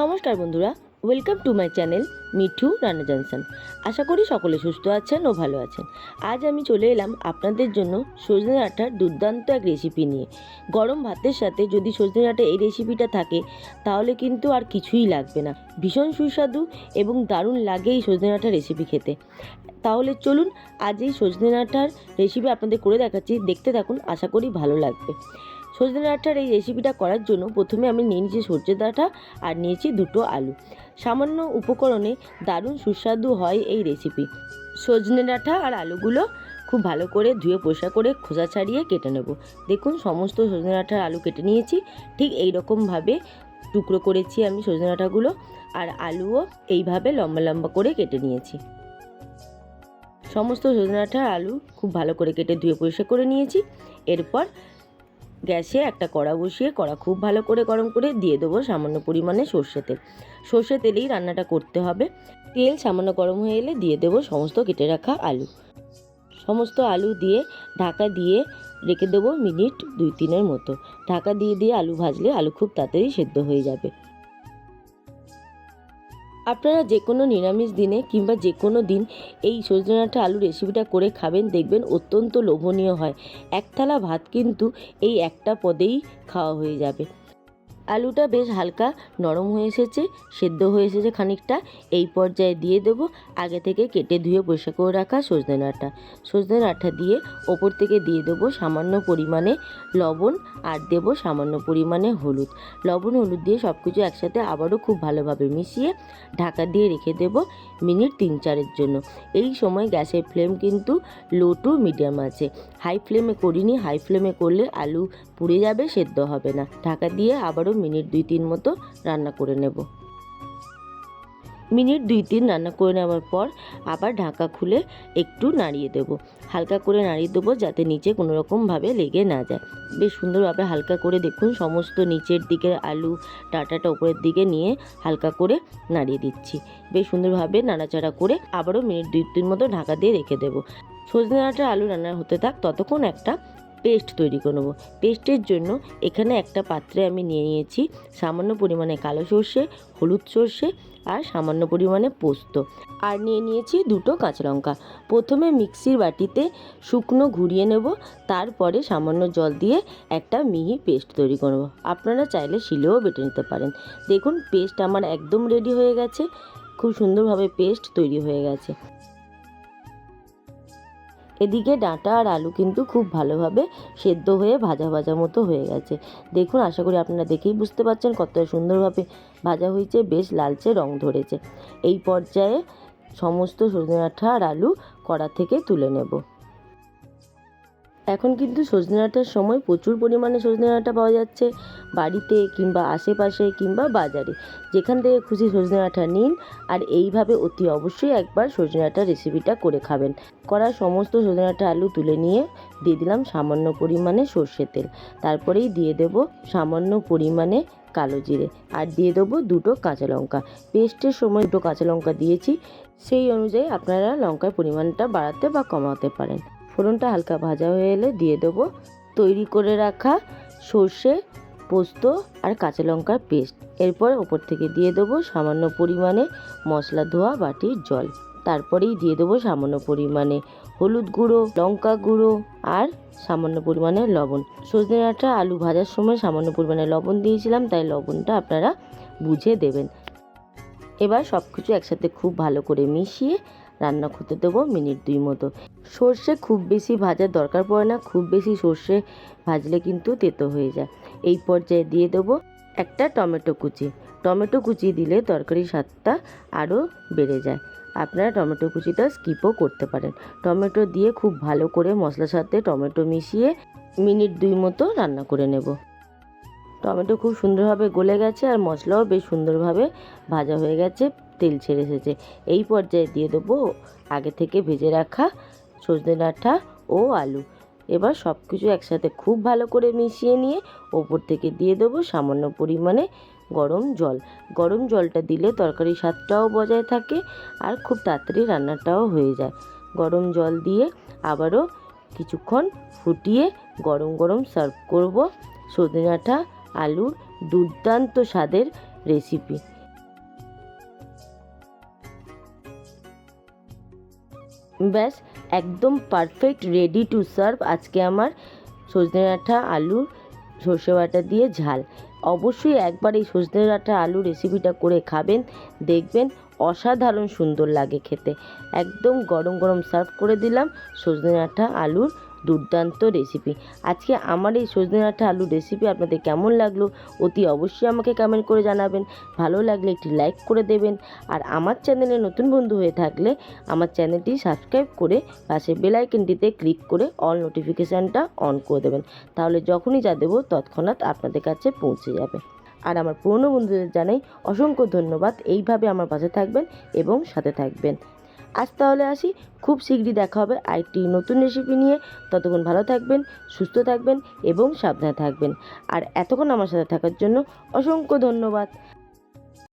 নমস্কার বন্ধুরা welcome to my channel Mithu Rana Johnson আশা করি সকলে সুস্থ আছেন ও ভালো আছেন। আজ আমি চলে এলাম আপনাদের জন্য সজনে ডাঁটার দুর্দান্ত এক রেসিপি নিয়ে। গরম ভাতের সাথে যদি সজনে ডাঁটা এই রেসিপিটা থাকে, তাহলে কিন্তু আর কিছুই লাগবে না। ভীষণ সুস্বাদু এবং দারুণ লাগে এই সজনে ডাঁটার রেসিপি খেতে। তাহলে চলুন আজ এই সজনে ডাঁটার রেসিপি আপনাদের করে দেখাচ্ছি। দেখতে থাকুন, আশা করি ভালো লাগবে। সজনে ডাঁটার এই রেসিপিটা করার জন্য প্রথমে আমি নিয়ে নিয়েছি সর্ষে ডাঁটা আর নিয়েছি দুটো আলু। সামান্য উপকরণে দারুণ সুস্বাদু হয় এই রেসিপি সজনে ডাঁটা আর আলুগুলো খুব ভালো করে ধুয়ে পরিষ্কার করে খোসা ছাড়িয়ে কেটে নেব। দেখুন, সমস্ত সজনে ডাঁটার আলু কেটে নিয়েছি। ঠিক এই রকমভাবে টুকরো করেছি আমি সজনে ডাঁটাগুলো আর আলুও এইভাবে লম্বা লম্বা করে কেটে নিয়েছি। সমস্ত সজনে ডাঁটার আলু খুব ভালো করে কেটে ধুয়ে পরিষ্কার করে নিয়েছি। এরপর গ্যাসে একটা কড়া বসিয়ে, কড়া খুব ভালো করে গরম করে দিয়ে দেবো সামান্য পরিমাণে সর্ষে তেল। সর্ষে তেলেই রান্নাটা করতে হবে। তেল সামান্য গরম হয়ে এলে দিয়ে দেবো সমস্ত কেটে রাখা আলু। সমস্ত আলু দিয়ে ঢাকা দিয়ে রেখে দেবো মিনিট দুই তিনের মতো। ঢাকা দিয়ে দিয়ে আলু ভাজলে আলু খুব তাড়াতাড়ি সেদ্ধ হয়ে যাবে। আপনারা যে কোনো নিরামিষ দিনে কিংবা যে কোনো দিন এই সজনে ডাঁটা আলু রেসিপিটা করে খাবেন, দেখবেন অত্যন্ত লোভনীয় হয়। এক থালা ভাত কিন্তু এই একটা পদেই খাওয়া হয়ে যাবে। আলুটা বেশ হালকা নরম হয়ে এসেছে, সেদ্ধ হয়ে এসেছে খানিকটা। এই পর্যায়ে দিয়ে দেবো আগে থেকে কেটে ধুয়ে পরিষ্কার করে রাখা সজনে ডাঁটা। সজনে ডাঁটা দিয়ে ওপর থেকে দিয়ে দেবো সামান্য পরিমাণে লবণ আর দেবো সামান্য পরিমাণে হলুদ। লবণ হলুদ দিয়ে সব কিছু একসাথে আবারও খুব ভালোভাবে মিশিয়ে ঢাকা দিয়ে রেখে দেবো মিনিট তিন চারের জন্য। এই সময় গ্যাসের ফ্লেম কিন্তু লো টু মিডিয়াম আছে। হাই ফ্লেমে করিনি, হাই ফ্লেমে করলে আলু পুড়ে যাবে, সেদ্ধ হবে না। ঢাকা দিয়ে আবারও মিনিট দুই তিন মতো রান্না করে নেব। মিনিট দুই তিন রান্না করে নেওয়ার পর আবার ঢাকা খুলে একটু নাড়িয়ে দেব। হালকা করে নাড়িয়ে দেবো যাতে নিচে কোনো রকমভাবে লেগে না যায়। বেশ সুন্দরভাবে হালকা করে দেখুন সমস্ত নিচের দিকে আলু, ডাটাটা উপরের দিকে নিয়ে হালকা করে নাড়িয়ে দিচ্ছি। বেশ সুন্দরভাবে নাড়াচাড়া করে আবারও মিনিট দুই তিন মতো ঢাকা দিয়ে রেখে দেবো। সজনে ডাঁটা আলু রান্না হতে থাক, ততক্ষণ একটা পেস্ট তৈরি করে নেব। পেস্টের জন্য এখানে একটা পাত্রে আমি নিয়ে নিয়েছি সামান্য পরিমাণে কালো সর্ষে, হলুদ সর্ষে আর সামান্য পরিমাণে পোস্ত। আর নিয়ে নিয়েছি দুটো কাঁচা লঙ্কা। প্রথমে মিক্সির বাটিতে শুকনো ঘুরিয়ে নেব, তারপরে সামান্য জল দিয়ে একটা মিহি পেস্ট তৈরি করব আপনারা চাইলে শিলেও বেটে নিতে পারেন। দেখুন, পেস্ট আমার একদম রেডি হয়ে গেছে। খুব সুন্দরভাবে পেস্ট তৈরি হয়ে গেছে। এদিকে ডাঁটা আর আলু কিন্তু খুব ভালোভাবে সেদ্ধ হয়ে ভাজা ভাজা মতো হয়ে গেছে। দেখুন, আশা করি আপনারা দেখেই বুঝতে পারছেন কতটা সুন্দরভাবে ভাজা হয়েছে, বেশ লালচে রং ধরেছে। এই পর্যায়ে সমস্ত সজনে ডাঁটা আর আলু কড়া থেকে তুলে নেব। এখন কিন্তু সজনে ডাঁটার সময় প্রচুর পরিমাণে সজনে ডাঁটা পাওয়া যাচ্ছে বাড়িতে কিংবা আশেপাশে কিংবা বাজারে। যেখান থেকে খুশি সজনে ডাঁটা নিন আর এইভাবে অতি অবশ্যই একবার সজনে ডাঁটার রেসিপিটা করে খাবেন। করা সমস্ত সজনে ডাঁটা আলু তুলে নিয়ে দিয়ে দিলাম সামান্য পরিমাণে সর্ষে তেল। তারপরেই দিয়ে দেব সামান্য পরিমাণে কালো জিরে আর দিয়ে দেবো দুটো কাঁচা লঙ্কা। পেস্টের সময় দুটো কাঁচা লঙ্কা দিয়েছি, সেই অনুযায়ী আপনারা লঙ্কার পরিমাণটা বাড়াতে বা কমাতে পারেন। ফোড়নটা হালকা ভাজা হয়ে এলে দিয়ে দেবো। তৈরি করে রাখা সর্ষে, পোস্ত আর কাঁচা লঙ্কার পেস্ট। এরপর ওপর থেকে দিয়ে দেবো সামান্য পরিমাণে মশলা ধোয়া বাটির জল। তারপরেই দিয়ে দেবো সামান্য পরিমাণে হলুদ গুঁড়ো, লঙ্কা গুঁড়ো আর সামান্য পরিমাণে লবণ। সজনে ডাঁটা আলু ভাজার সময় সামান্য পরিমাণে লবণ দিয়েছিলাম, তাই লবণটা আপনারা বুঝে দেবেন। এবার সব কিছু একসাথে খুব ভালো করে মিশিয়ে রান্না করতে দেবো মিনিট দুই মতো। সর্ষে খুব বেশি ভাজার দরকার পড়ে না, খুব বেশি সর্ষে ভাজলে কিন্তু তেতো হয়ে যায়। এই পর্যায়ে দিয়ে দেবো একটা টমেটো কুচি। টমেটো কুচি দিলে তরকারির স্বাদটা আরও বেড়ে যায়। আপনারা টমেটো কুচিটা স্কিপও করতে পারেন। টমেটো দিয়ে খুব ভালো করে মশলার সাথে টমেটো মিশিয়ে মিনিট দুই মতো রান্না করে নেব। টমেটো খুব সুন্দরভাবে গলে গেছে আর মশলাও বেশ সুন্দরভাবে ভাজা হয়ে গেছে, তেল ছেড়ে এসেছে। এই পর্যায়ে দিয়ে দেবো আগে থেকে ভেজে রাখা সজনে ডাঁটা ও আলু। এবার সব কিছু একসাথে খুব ভালো করে মিশিয়ে নিয়ে ওপর থেকে দিয়ে দেবো সামান্য পরিমাণে গরম জল। গরম জলটা দিলে তরকারির স্বাদটাও বজায় থাকে আর খুব তাড়াতাড়ি রান্নাটাও হয়ে যায়। গরম জল দিয়ে আবারও কিছুক্ষণ ফুটিয়ে গরম গরম সার্ভ করব সজনে ডাঁটা আলুর দুর্দান্ত স্বাদের রেসিপি ব্যাস, একদম পারফেক্ট রেডি টু সার্ভ আজকে আমার সজনে আঠা আলু সর্ষে বাটা দিয়ে ঝাল। অবশ্যই একবার এই সজনে ডাঁটা আলু রেসিপিটা করে খাবেন, দেখবেন অসাধারণ সুন্দর লাগে খেতে। একদম গরম গরম সার্ভ করে দিলাম সজনে আঠা আলুর দুর্দান্ত রেসিপি আজকে আমার এই সজনে ডাঁটা আলুর রেসিপি আপনাদের কেমন লাগল অতি অবশ্যই আমাকে কমেন্ট করে জানাবেন। ভালো লাগলে একটি লাইক করে দেবেন। আর আমার চ্যানেলে নতুন বন্ধু হয়ে থাকলে আমার চ্যানেলটি সাবস্ক্রাইব করে পাশে বেল আইকনটিতে ক্লিক করে অল নোটিফিকেশানটা অন করে দেবেন। তাহলে যখনই যা দেবো তৎক্ষণাৎ আপনাদের কাছে পৌঁছে যাবে। আর আমার পুরনো বন্ধুদের জানাই অসংখ্য ধন্যবাদ। এইভাবে আমার পাশে থাকবেন এবং সাথে থাকবেন। আজ তাহলে আসি। খুব শীঘ্রই দেখা হবে আরেকটি নতুন রেসিপি নিয়ে। ততক্ষণ ভালো থাকবেন, সুস্থ থাকবেন এবং সাবধানে থাকবেন। আর এতক্ষণ আমার সাথে থাকার জন্য অসংখ্য ধন্যবাদ।